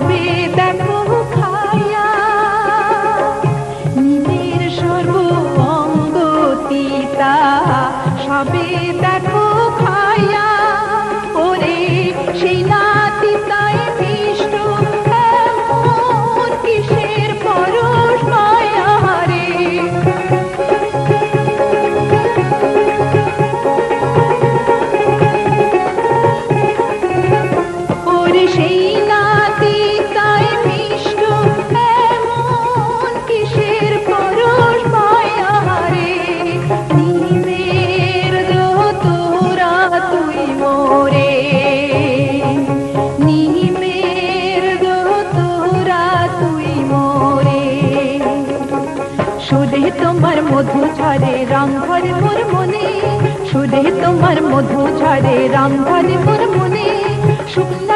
তবে দেখো খাইয়া নিজের সর্ব অঙ্গ তিতা সবে দেখো তোমার মধু ছাড়ে রাম ধরে মোর মনে সুরে তোমার মধু ছাড়ে রাম ধরে মোর মনে শুকনো